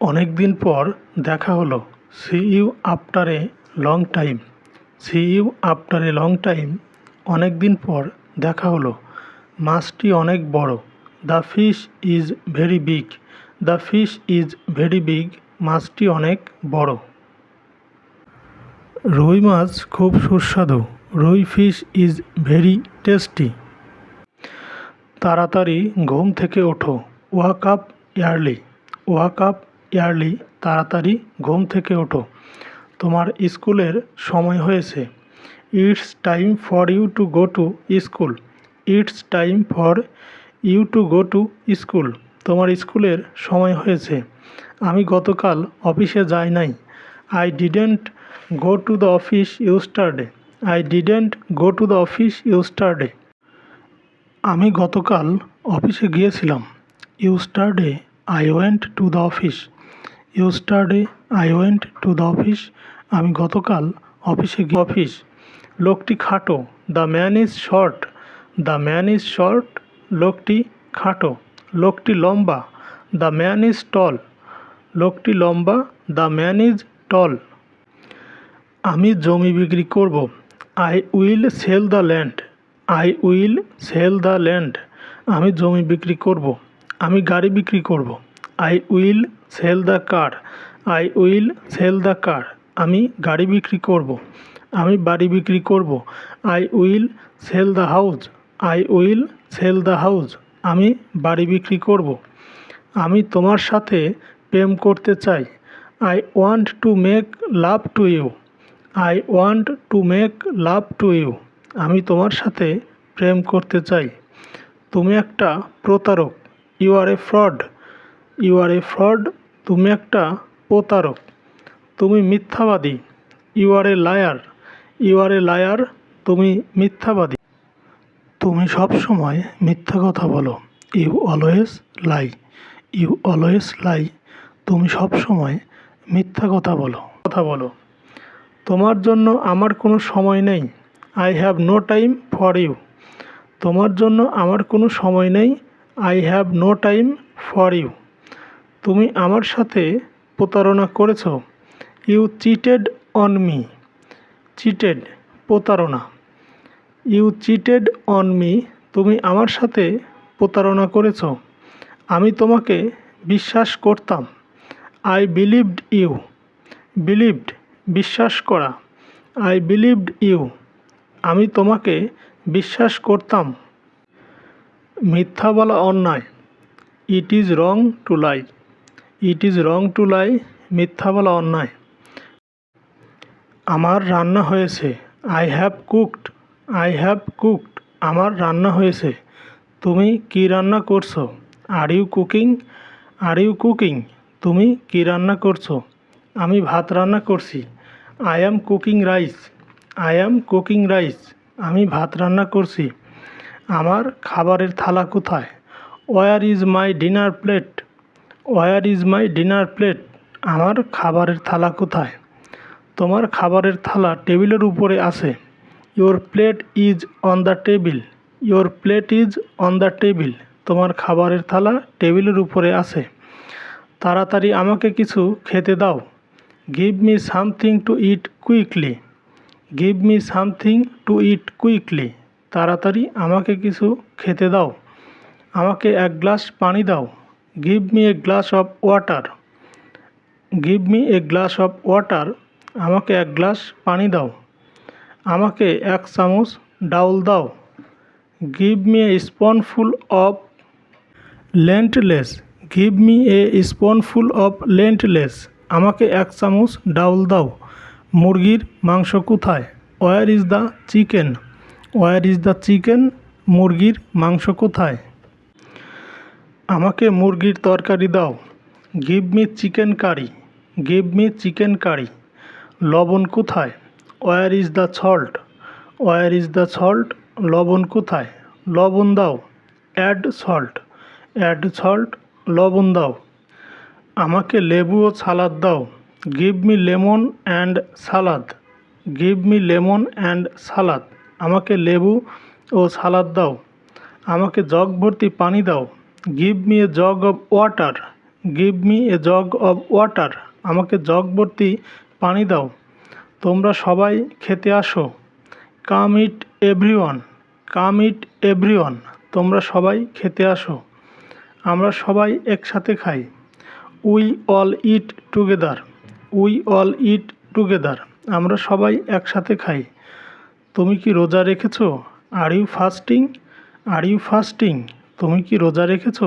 অনেক দিন পর দেখা হলো। See you after a long time see you after a long time অনেক দিন পর দেখা হলো। মাছটি অনেক বড়। The fish is very big the fish is very big মাছটি অনেক বড়। রুই মাছ খুব সুস্বাদু। রুই ফিশ ইজ ভেরি টেস্টি তাড়াতাড়ি ঘুম থেকে ওঠো। Wake up early wake up early, তাড়াতাড়ি ঘুম থেকে ওঠো। তোমার স্কুলের সময় হয়েছে। It's time for you to go to school. It's time for you to go to school. তোমার স্কুলের সময় হয়েছে। আমি গতকাল অফিসে যাই নাই। I didn't go to the office yesterday. I didn't go to the office yesterday. আমি গতকাল অফিসে গিয়েছিলাম। Yesterday I went to the office. Yesterday I went to the office. আমি গতকাল অফিসে গিয়ে অফিস। লোকটি খাটো, the man is short. The man is short, লোকটি খাটো। লোকটি লম্বা, দ্য ম্যান ইজ টল। লোকটি লম্বা, দ্য ম্যান ইজ টল। আমি জমি বিক্রি করব। I will sell the land. I will sell the land. আমি জমি বিক্রি করব। আমি গাড়ি বিক্রি করব। I will sell the car, I will sell the car. আমি গাড়ি বিক্রি করব। আমি বাড়ি বিক্রি করব। I will sell the house. I will sell the house. আমি বাড়ি বিক্রি করব। আমি তোমার সাথে প্রেম করতে চাই। I want to make love to you. I want to make love to you. আমি তোমার সাথে প্রেম করতে চাই। তুমি একটা প্রতারক। You are a fraud. You are a fraud, তুমি একটা প্রতারক। তুমি মিথ্যাবাদী, you are a liar, you are a liar, তুমি মিথ্যাবাদী। তুমি সব সময় মিথ্যা কথা বলো, you always lie, you always lie. তুমি সব সময় মিথ্যা কথা বলো কথা বলো। তোমার জন্য আমার কোনো সময় নেই, I have no time for you. তোমার জন্য আমার কোনো সময় নেই, I have no time for you. তুমি আমার সাথে প্রতারণা করেছ। You cheated on me cheated প্রতারণা। ইউ চিটেড অন মি তুমি আমার সাথে প্রতারণা করেছ। আমি তোমাকে বিশ্বাস করতাম। আই বিলিভড ইউ বিলিভড বিশ্বাস করা। আই বিলিভড ইউ আমি তোমাকে বিশ্বাস করতাম। মিথ্যা বলা অন্যায়। It is wrong to lie it is wrong to lie, মিথ্যা বলা অন্যায়। আমার রান্না হয়েছে, I have cooked, I have cooked, আমার রান্না হয়েছে। তুমি কি রান্না করছ? Are you cooking? Are you cooking, তুমি কি রান্না করছ? আমি ভাত রান্না করছি, I am cooking rice, I am cooking rice, আমি ভাত রান্না করছি। আমার খাবারের থালা কোথায়? Where is my dinner plate where is my dinner plate আমার খাবারের থালা কোথায়? তোমার খাবারের থালা টেবিলের উপরে আছে। Your plate is on the table your plate is on the table তোমার খাবারের থালা টেবিলের উপরে আছে। তাড়াতাড়ি আমাকে কিছু খেতে দাও। Give me something to eat quickly give me something to eat quickly তাড়াতাড়ি আমাকে কিছু খেতে দাও। আমাকে এক গ্লাস পানি দাও। Give me a glass of water give me a glass of water আমাকে এক গ্লাস পানি দাও। আমাকে এক চামচ ডাউল দাও। Give me a spoonful of lentils give me a spoonful of lentils আমাকে এক চামচ ডাউল দাও। মুরগির মাংস কোথায়? Where is the chicken where is the chicken মুরগির মাংস কোথায়? আমাকে মুরগির তরকারি দাও। Give me chicken curry give me chicken curry লবণ কোথায়? Where is the salt where is the salt লবণ কোথায়? লবণ দাও। অ্যাড সল্ট অ্যাড সল্ট লবণ দাও। আমাকে লেবু ও সালাদ দাও। Give me lemon and salad give me lemon and salad আমাকে লেবু ও সালাদ দাও। আমাকে জগ ভর্তি পানি দাও। Give me a jug of water give me a jug of water আমাকে জগ ভর্তি পানি দাও। তোমরা সবাই খেতে আসো। কাম ইট এভরিওয়ান কাম ইট এভরিওয়ান তোমরা সবাই খেতে আসো। আমরা সবাই একসাথে খাই। We all eat together we all eat together আমরা সবাই একসাথে খাই। তুমি কি রোজা রেখেছো? Are you fasting are you fasting তুমি কি রোজা রেখেছো?